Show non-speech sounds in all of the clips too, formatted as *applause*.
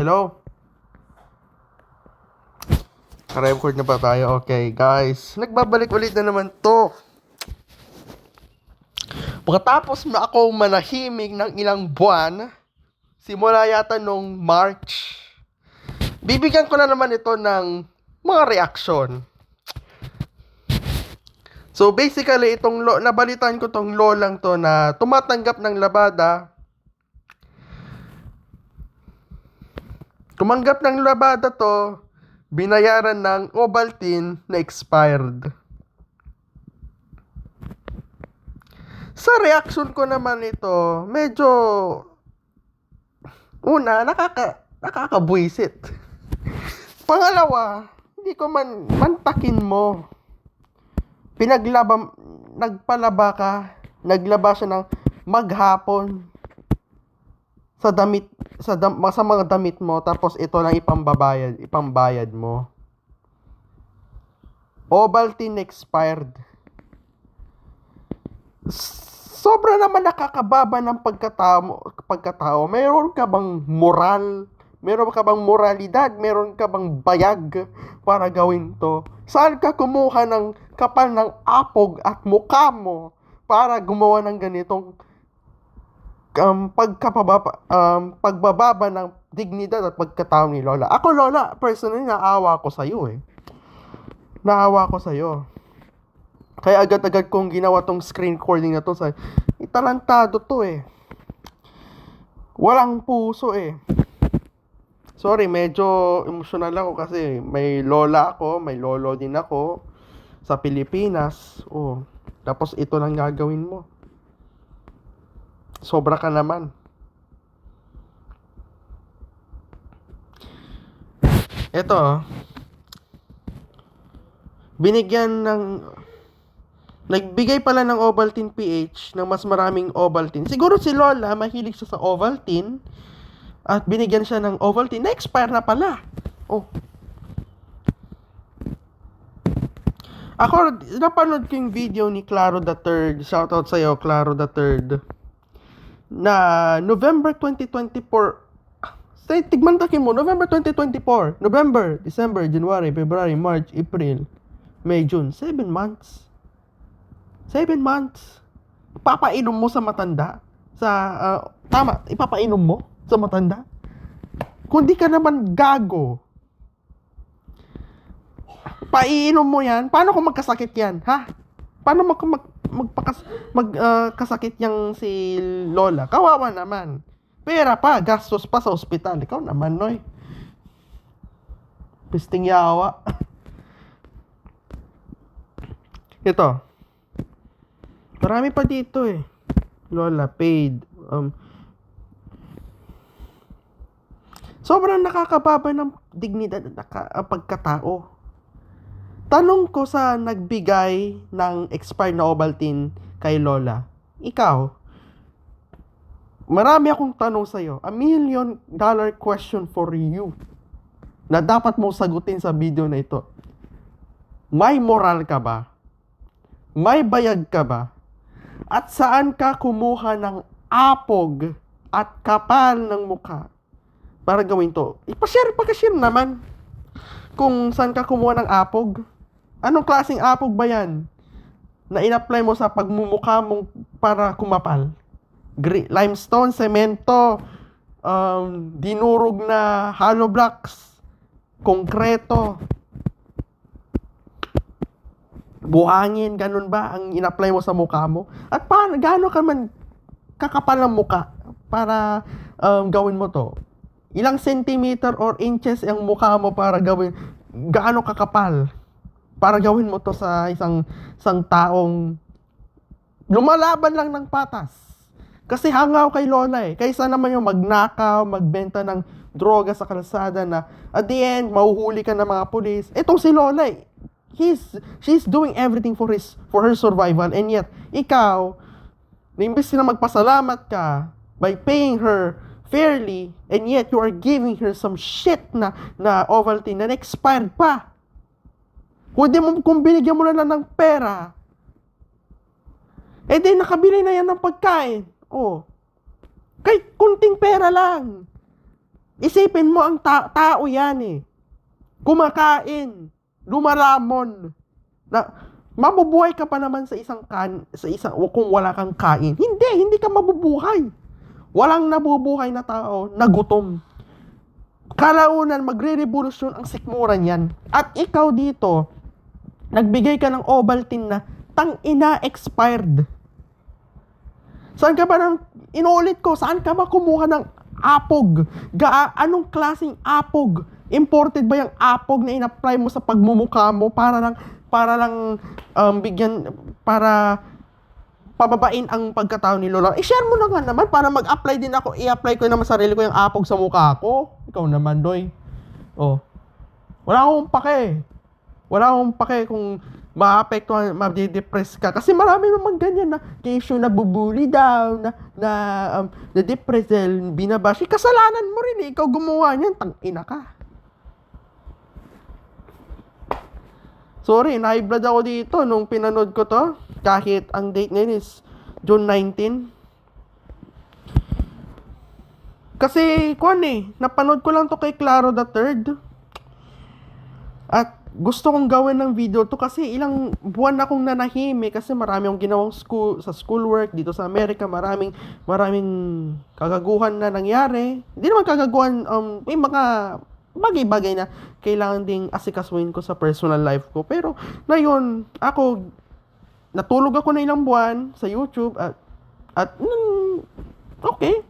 Hello? Record na ba tayo? Okay, guys. Nagbabalik ulit na naman to. Pagkatapos na ako manahimik ng ilang buwan, simula yata nung March, bibigyan ko na naman ito ng mga reaksyon. So basically, itong lo, nabalitan ko tong lolang to na tumatanggap ng labada. Tumanggap ng labada to, binayaran ng Ovaltine na expired. Sa reaction ko naman ito, medyo una, nakaka nakakabwisit. *laughs* Pangalawa, hindi ko man mantakin mo. Pinaglaba nagpalaba ka, naglaba siya ng maghapon sa damit sa, dam, sa mga damit mo tapos ito lang ipambabayad ipambayad mo Ovaltine expired sobra naman nakakababa ng pagkatao, pagkatao. Meron ka bang moral? Meron ka bang moralidad? Meron ka bang bayag para gawin to? Saan ka kumuha ng kapal ng apog at mukha mo para gumawa ng ganitong um, pagkapababa, um, pagbababa ng dignidad at pagkatao ni Lola. Ako, Lola, personally, naawa ko sa'yo eh. Naawa ko sa'yo. Kaya agad-agad kong ginawa tong screen recording na to sa italantado to eh. Walang puso eh. Sorry, medyo emotional ako kasi may lola ako, may lolo din ako sa Pilipinas. Oh, tapos ito lang gagawin mo. Sobra ka naman. Ito, oh. binigyan ng Nagbigay pala ng Ovaltine PH ng mas maraming Ovaltine. Siguro si Lola, mahilig siya sa Ovaltine. At binigyan siya ng Ovaltine. Na-expire na pala. Oh. Ako, napanood ko yung video ni Claro the Third. Shoutout sa'yo, Claro the Third. Na November 2024. Say, tigmantakin mo, November 2024. November, December, January, February, March, April, May, June. Seven months. Seven months. Papainom mo sa matanda? Sa, ah, tama, ipapainom mo sa matanda? Kung di ka naman gago, paiinom mo yan, paano kung magkasakit yan, ha? Paano mag, mag, magpakas, mag, ah, kasakit yang si Lola? Kawawa naman. Pera pa, gastos pa sa ospital. Ikaw naman, Noy. Pisting yawa. *laughs* Ito. Marami pa dito eh. Lola, paid. Um, sobrang nakakababa ng dignidad at ah, pagkatao. Tanong ko sa nagbigay ng expired na Ovaltine kay Lola, ikaw, marami akong tanong sa'yo. A million dollar question for you na dapat mong sagutin sa video na ito. May moral ka ba? May bayag ka ba? At saan ka kumuha ng apog at kapal ng mukha para gawin to? Ipashare, pagka-share naman. Kung saan ka kumuha ng apog. Anong klaseng apog ba yan? Na in-apply mo sa pagmumukha mong para kumapal. Gri- limestone, semento, um, dinurog na hollow blocks, konkreto, buhangin, ganun ba ang in-apply mo sa mukha mo? At paano, gaano ka man kakapal ng mukha para um, gawin mo to? Ilang centimeter or inches ang mukha mo para gawin, gaano kakapal para gawin mo to sa isang, isang taong lumalaban lang ng patas. Kasi hangaw kay Lola eh. Kaysa naman yung magnakaw, magbenta ng droga sa kalsada na at the end, mahuhuli ka ng mga pulis. Etong si Lola eh. He's, she's doing everything for his for her survival and yet ikaw na imbes na magpasalamat ka by paying her fairly and yet you are giving her some shit na na Ovaltine na expired pa. Pwede mo kung binigyan mo na lang ng pera. Eh di nakabili na yan ng pagkain. Oh. Kahit kunting pera lang. Isipin mo ang ta- tao yan eh. Kumakain, lumalamon. Na, mabubuhay ka pa naman sa isang kan sa isang kung wala kang kain. Hindi, hindi ka mabubuhay. Walang nabubuhay na tao na gutom. Kalaunan, magre-revolusyon ang sikmuran yan. At ikaw dito, nagbigay ka ng Ovaltine na tang ina expired. Saan ka ba ng, inulit ko, saan ka ba kumuha ng apog? Ga, anong klaseng apog? Imported ba yung apog na in-apply mo sa pagmumukha mo para lang, para lang um, bigyan, para pababain ang pagkatao ni Lola. I-share mo na nga naman para mag-apply din ako. I-apply ko naman sarili ko yung apog sa mukha ko. Ikaw naman, Doy. Oh. Wala akong pake. Wala akong pake kung maapektuhan, ma-depress ka. Kasi marami naman ganyan na case yung nabubuli daw, na, na, um, na-depress dahil. Kasalanan mo rin eh. Ikaw gumawa niyan. Tangina ka. Sorry, na-high-blood ako dito nung pinanood ko to. Kahit ang date ngayon is June 19. Kasi, kuan eh, napanood ko lang to kay Claro the Third. At gusto kong gawin ng video to kasi ilang buwan na akong nanahimik kasi marami akong ginawang school, sa schoolwork dito sa Amerika. Maraming, maraming kagaguhan na nangyari. Hindi naman kagaguhan, um, may mga bagay-bagay na kailangan ding asikasuhin ko sa personal life ko. Pero, ngayon, ako, natulog ako na ilang buwan sa YouTube at, at, mm, okay.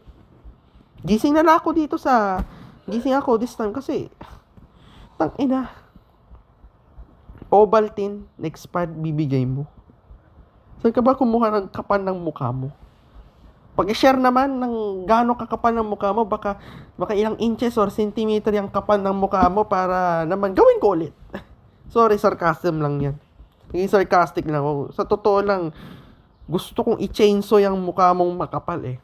Gising na lang ako dito sa, gising ako this time kasi, tang ina, Ovaltine, expired bibigay mo. Saan ka ba kumuha ng kapan ng mukha mo? Pag-share naman ng gaano kakapal ng mukha mo, baka, baka ilang inches or centimeter yung kapal ng mukha mo para naman gawin ko ulit. *laughs* Sorry, sarcasm lang yan. Naging sarcastic lang ako. Sa totoo lang, gusto kong i-chainsaw yung mukha mong makapal eh.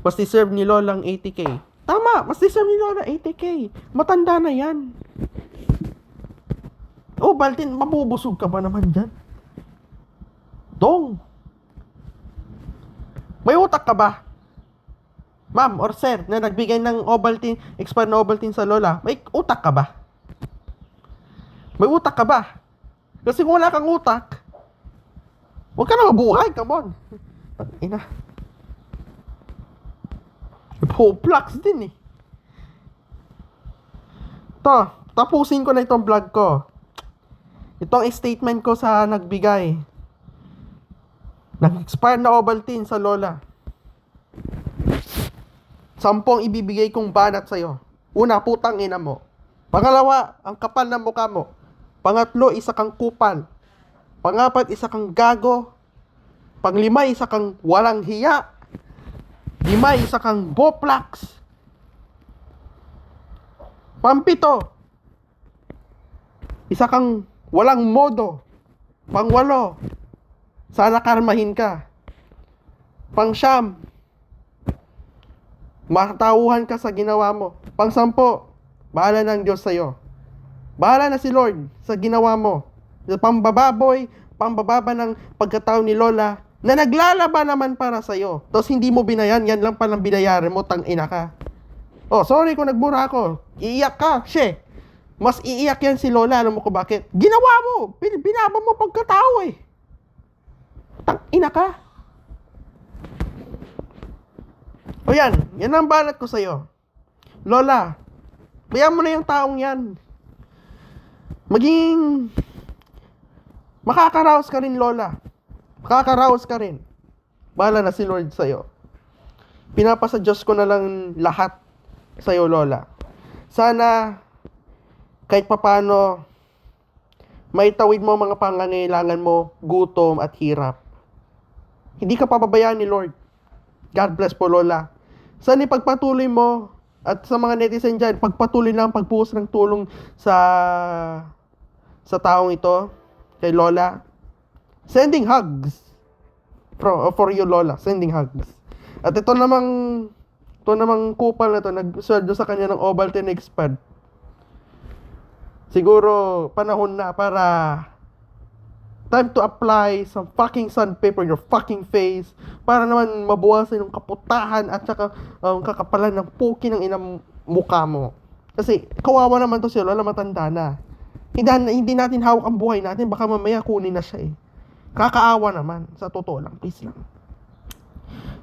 Mas deserve ni Lola ang 80k. Tama, mas deserve ni Lola 80k. Matanda na yan. Oh, Baltin, mabubusog ka ba naman dyan? Dong! May utak ka ba? Ma'am or sir, na nagbigay ng Ovaltine, expired na Ovaltine sa Lola, may utak ka ba? May utak ka ba? Kasi kung wala kang utak, huwag ka na mabuhay, come on. Ina. Poplax din eh. To, tapusin ko na itong vlog ko. Itong statement ko sa nagbigay. Nag-expire na Ovaltine sa Lola. Sampung ibibigay kong banat sa'yo. Una, putang ina mo. Pangalawa, ang kapal ng mukha mo. Pangatlo, isa kang kupal. Pangapat, isa kang gago. Panglima, isa kang walang hiya. Lima, isa kang boplax. Pampito, isa kang walang modo. Pangwalo, sana karmahin ka. Pangsyam, matauhan ka sa ginawa mo. Pangsampo, bahala ng Diyos sa'yo. Bahala na si Lord sa ginawa mo. Sa pambababoy, pambababa ng pagkatao ni Lola, na naglalaba naman para sa'yo. Tapos hindi mo binayan, yan lang palang binayaran mo, tang ina ka. Oh, sorry kung nagmura ako. Iiyak ka, she. Mas iiyak yan si Lola, alam mo ko bakit? Ginawa mo, bin- binaba mo pagkatao eh. Tang ina ka. O yan, yan ang banat ko sa'yo. Lola, bayan mo na yung taong yan. Maging makakaraos ka rin, Lola. Makakaraos ka rin. Bahala na si Lord sa'yo. Pinapasa Diyos ko na lang lahat sa'yo, Lola. Sana, kahit papano, maitawid mo mga pangangailangan mo, gutom at hirap. Hindi ka pababayaan ni Lord. God bless po, Lola. Sana ipagpatuloy mo at sa mga netizen dyan, pagpatuloy lang ang pagbuhos ng tulong sa sa taong ito, kay Lola. Sending hugs. For, for you, Lola. Sending hugs. At ito namang ito namang kupal na to, nag-sweldo sa kanya ng Ovaltine Expert. Siguro panahon na para Time to apply some fucking sandpaper on your fucking face para naman mabawasan yung kaputahan at saka um, kakapalan ng puki ng inang mukha mo. Kasi kawawa naman to si Lola, matanda na. Hindi, hindi natin hawak ang buhay natin, baka mamaya kunin na siya eh. Kakaawa naman, sa totoo lang, please lang.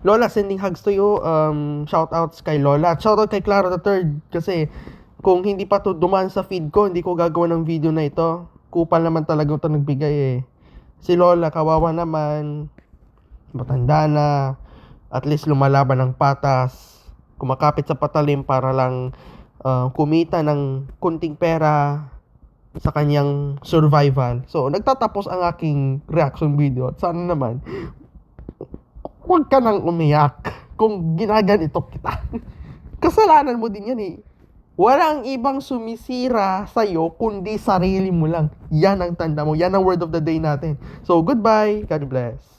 Lola, sending hugs to you. Um, shout outs kay Lola. At shout out kay Clara the Third kasi kung hindi pa to dumaan sa feed ko, hindi ko gagawa ng video na ito. Kupal naman talaga ito nagbigay eh. Si Lola, kawawa naman. Matanda na. At least lumalaban ng patas. Kumakapit sa patalim para lang uh, kumita ng kunting pera sa kanyang survival. So, nagtatapos ang aking reaction video. At sana naman, huwag ka nang umiyak kung ginaganito kita. *laughs* Kasalanan mo din yan eh. Walang ibang sumisira sa'yo kundi sarili mo lang. Yan ang tanda mo. Yan ang word of the day natin. So, goodbye. God bless.